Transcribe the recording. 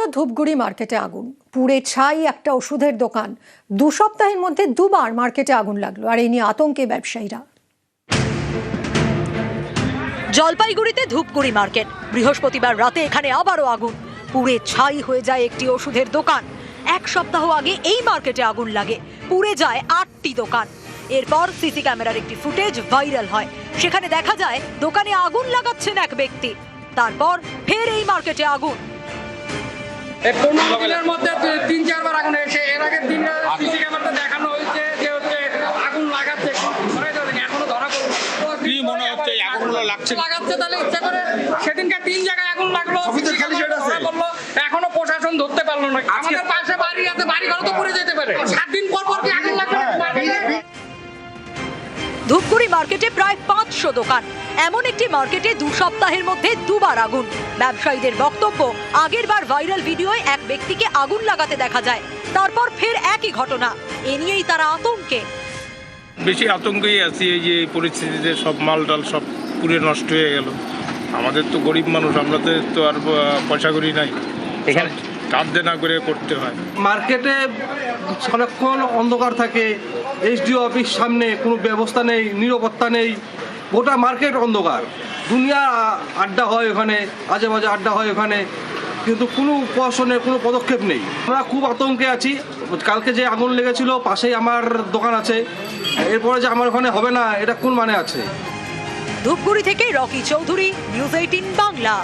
আবারও ধূপগুড়ি মার্কেটে আগুন। পুড়ে ছাই একটা ওষুধের দোকান। দু সপ্তাহের মধ্যে দুবার মার্কেটে আগুন লাগল, আর এই নিয়ে আতঙ্কে ব্যবসায়ীরা। জলপাইগুড়িতে ধূপগুড়ি মার্কেট। বৃহস্পতিবার রাতে এখানে আবারও আগুন। পুড়ে ছাই হয়ে যায় একটি ওষুধের দোকান। এক সপ্তাহ আগে এই মার্কেটে আগুন লাগে। পুড়ে যায় আটটি দোকান। এরপর সিসি ক্যামেরার একটি ফুটেজ ভাইরাল হয়। সেখানে দেখা যায়, দোকানে আগুন লাগাচ্ছেন এক ব্যক্তি। তারপর ফের এই মার্কেটে আগুন। পনেরো দিনের মধ্যে তিন চারবার আগুন এসে এর আগের দিন সিসি ক্যামেরাতে দেখানো হয়েছে যে হচ্ছে আগুন লাগাচ্ছে এখনও ধরা পড়ল কি মনে হচ্ছে আগুনগুলো লাগছে? লাগাচ্ছে তাহলে ইচ্ছা করে সেদিনকে তিন জায়গায় আগুন লাগল অফিসের খালি সেটা আছে? ধরা পড়ল, এখনও প্রশাসন ধরতে পারল না। আমাদের পাশে বাড়ি আছে বাড়ি ঘর তো পুড়ে যেতে পারে। সাত দিন পর পর কি আগুন লাগবে? ধূপগুড়ি মার্কেটে প্রায় পাঁচশো দোকান। এমন একটি মার্কেটে দু সপ্তাহের মধ্যে দুবার আগুন। ব্যবসায়ীদের বক্তব্য আগের বার ভাইরাল ভিডিওয় এক ব্যক্তিকে আগুন লাগাতে দেখা যায় তারপর ফের একই ঘটনা। এ নিয়েই তারা আতঙ্কে। বেশি আতঙ্কেই আছি এই যে এই পরিস্থিতিতে সব মাল টাল সব পুড়ে নষ্ট হয়ে গেল। আমাদের তো গরিব মানুষ আমরা তো তো আর পয়সা করি নাই। এখানে কাঁদ দেনা করে করতে হয়। মার্কেটে সারাক্ষণ অন্ধকার থাকে এইচডিও অফিস সামনে কোনো ব্যবস্থা নেই নিরাপত্তা নেই গোটা মার্কেট অন্ধকার। দুনিয়া আড্ডা হয় ওখানে আজে বাজে আড্ডা হয় ওখানে, কিন্তু কোনো প্রশাসনের কোনো পদক্ষেপ নেই। আমরা খুব আতঙ্কে আছি। কালকে যে আগুন লেগেছিল, পাশেই আমার দোকান আছে। এরপরে যে আমার ওখানে হবে না, এটা কোন মানে আছে? ধূপগুড়ি থেকে রকি চৌধুরী, নিউজ এইটিন বাংলা।